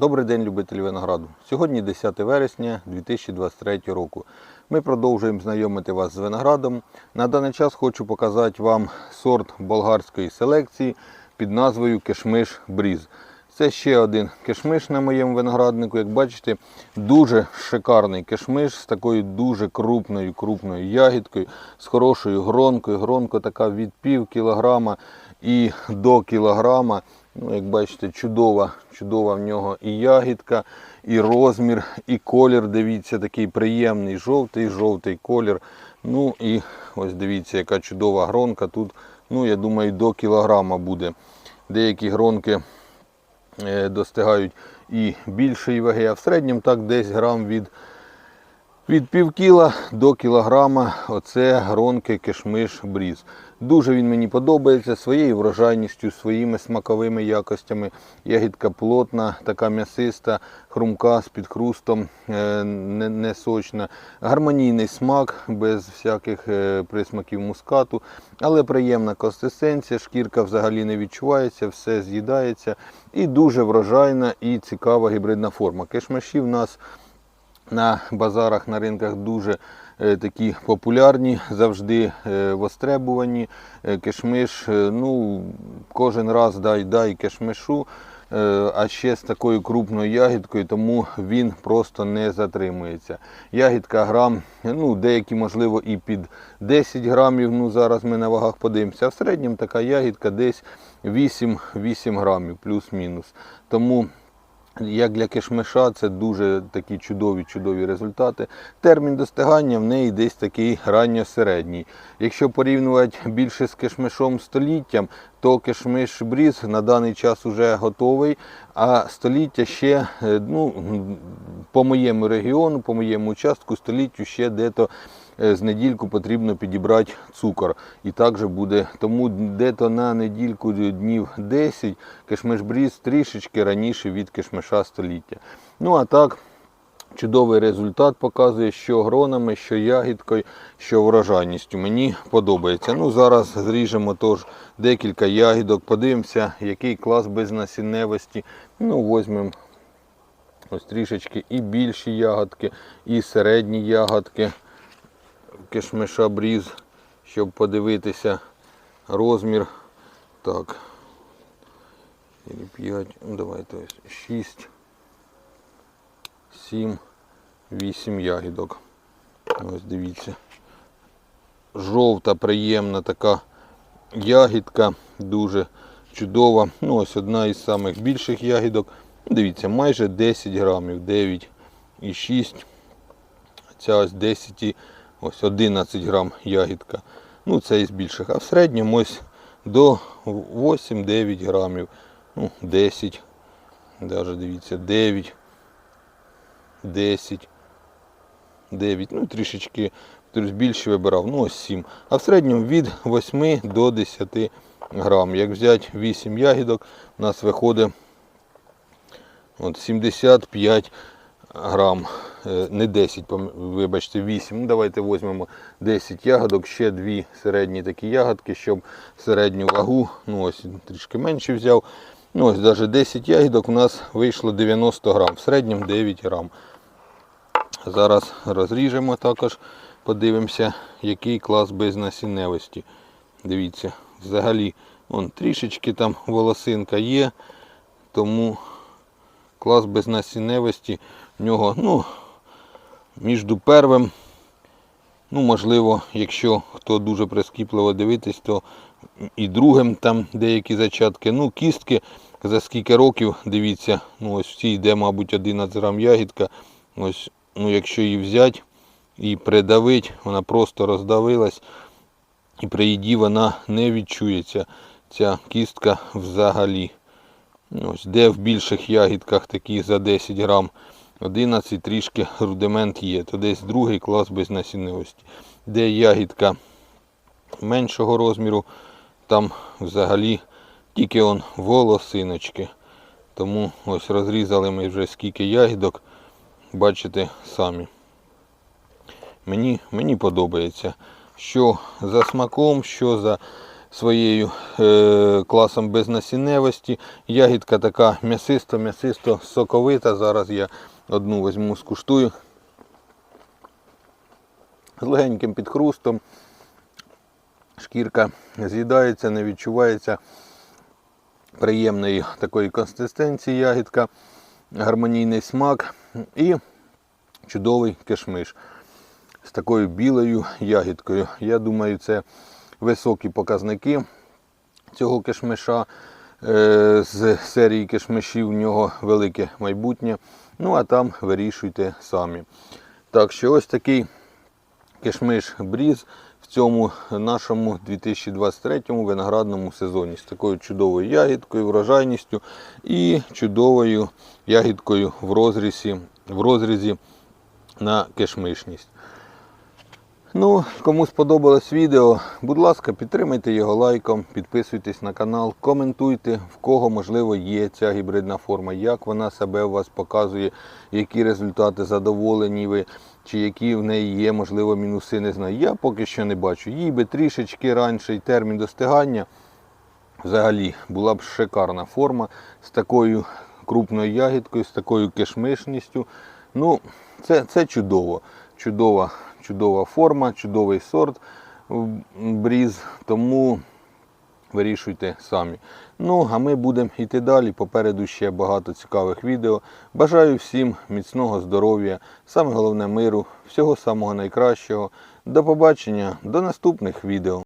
Добрий день, любителі винограду. Сьогодні 10 вересня 2023 року. Ми продовжуємо знайомити вас з виноградом. На даний час хочу показати вам сорт болгарської селекції під назвою Кишмиш Бріз. Це ще один кишмиш на моєму винограднику. Як бачите, дуже шикарний кишмиш з такою дуже крупною крупною ягідкою, з хорошою гронкою. Гронка така від пів кілограма і до кілограма. Ну, як бачите, чудова, чудова в нього і ягідка, і розмір, і колір. Дивіться, такий приємний жовтий, жовтий колір. Ну і ось дивіться, яка чудова гронка. Тут, ну, я думаю, до кілограма буде. Деякі гронки е, достигають і більшої ваги, а в середньому так десь грам від, від пів кіла до кілограма. Оце гронки кишмиш бріз. Дуже він мені подобається своєю врожайністю, своїми смаковими якостями. Ягідка плотна, така м'ясиста, хрумка з підхрустом, е, не, не сочна. Гармонійний смак без всяких е, присмаків мускату, але приємна консистенція, шкірка взагалі не відчувається, все з'їдається. І дуже врожайна і цікава гібридна форма. Кишмиші в нас на базарах, на ринках дуже е, такі популярні, завжди е, востребувані. Е, Кишмиш, ну, кожен раз дай дай кишмишу, а ще з такою крупною ягідкою, тому він просто не затримується. Ягідка грам, ну, деякі, можливо, і під 10 грамів, ну зараз ми на вагах подивимося. А в середньому така ягідка десь 8, 8 грамів, плюс-мінус. Тому як для кишмиша це дуже такі чудові чудові результати. Термін достигання в неї десь такий ранньосередній. Якщо порівнювати більше з кишмишом століттям, то кишмиш бріз на даний час вже готовий, а століття ще, е, ну, по моєму регіону, по моєму участку, століттю ще дето з недільку потрібно підібрати цукор. І так же буде. Тому дето на недільку днів 10 кишмиш бріз трішечки раніше від кишмиша століття. Ну а так. Чудовий результат показує, що гронами, що ягідкою, що врожайністю. Мені подобається. Ну, Зараз зріжемо тож декілька ягідок, подивимося, який клас безнасінневості. Ну, Возьмемо ось трішечки і більші ягодки, і середні ягодки кишмиша бріз, щоб подивитися розмір. Так. 5, ну давайте ось 6. 7, 8 ягідок. Ось дивіться. Жовта, приємна така ягідка, дуже чудова. Ну, ось одна із самих більших ягідок. Дивіться, майже 10 грамів, 9 і 6. Ця ось 10, і ось 11 грам ягідка. Ну, це із більших. А в середньому ось до 8-9 грамів. Ну, 10. Навіть дивіться, 9. 10, 9, ну трішечки більше вибирав, ну ось 7. А в середньому від 8 до 10 грам. Як взяти 8 ягідок, у нас виходить от 75 грам. Е, Не 10, вибачте, 8. Ну, давайте візьмемо 10 ягодок, ще дві середні такі ягодки, щоб середню вагу, ну ось трішки менше взяв. Ну ось навіть 10 ягідок у нас вийшло 90 грам, в середньому 9 грам. Зараз розріжемо також, подивимося, який клас безнасінневості. Дивіться, взагалі вон, трішечки там волосинка є, тому клас безнасінневості нього ну, між первим, ну, можливо, якщо хто дуже прискіпливо дивитись, то і другим там деякі зачатки. Ну, кістки за скільки років, дивіться, ну ось в цій йде, мабуть, 11 грам ягідка. Ось, ну, якщо її взяти і придавити, вона просто роздавилась. І при їді вона не відчується, ця кістка взагалі. Ось, де в більших ягідках таких за 10 грам 11 трішки рудимент є, то десь другий клас безнасінневості. Де ягідка меншого розміру, там взагалі тільки он волосиночки. Тому ось розрізали ми вже скільки ягідок, бачите самі. Мені, мені подобається, що за смаком, що за своєю е, класом безнасінневості. Ягідка така м'ясисто, м'ясисто соковита. Зараз я одну візьму, скуштую. З легеньким підхрустом. Шкірка з'їдається, не відчувається приємної такої консистенції ягідка, гармонійний смак і чудовий кишмиш з такою білою ягідкою. Я думаю, це високі показники цього кишмиша. Е, З серії кишмишів в нього велике майбутнє. Ну а там вирішуйте самі. Так що ось такий кишмиш бріз в цьому нашому 2023 виноградному сезоні з такою чудовою ягідкою, врожайністю і чудовою ягідкою в розрізі, в розрізі на кишмишність. Ну, кому сподобалось відео, будь ласка, підтримайте його лайком, підписуйтесь на канал, коментуйте, в кого можливо є ця гібридна форма, як вона себе у вас показує, які результати задоволені ви, чи які в неї є, можливо, мінуси, не знаю. Я поки що не бачу. Їй би трішечки раніше термін достигання. Взагалі була б шикарна форма з такою крупною ягідкою, з такою кишмишністю. Ну, це, це чудово. Чудова, чудова форма, чудовий сорт бріз. Тому вирішуйте самі. Ну, а ми будемо йти далі. Попереду ще багато цікавих відео. Бажаю всім міцного здоров'я, саме головне миру, всього самого найкращого. До побачення, до наступних відео.